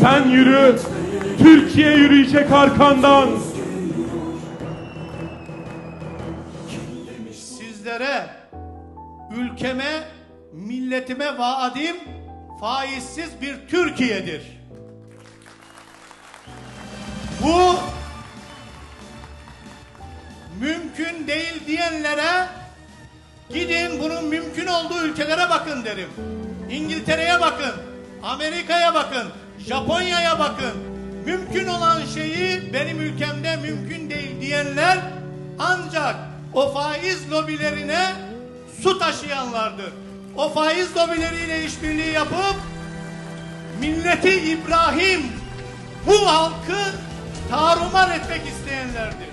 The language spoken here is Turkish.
Sen yürü, Türkiye yürüyecek arkandan. Sizlere, ülkeme, milletime vaadim faizsiz bir Türkiye'dir. Bu mümkün değil diyenlere gidin bunun mümkün olduğu ülkelere bakın derim. İngiltere'ye bakın, Amerika'ya bakın, Japonya'ya bakın. Mümkün olan şeyi benim ülkemde mümkün değil diyenler ancak o faiz lobilerine su taşıyanlardır. O faiz lobileriyle işbirliği yapıp milleti İbrahim bu halkı tarumar etmek isteyenlerdir.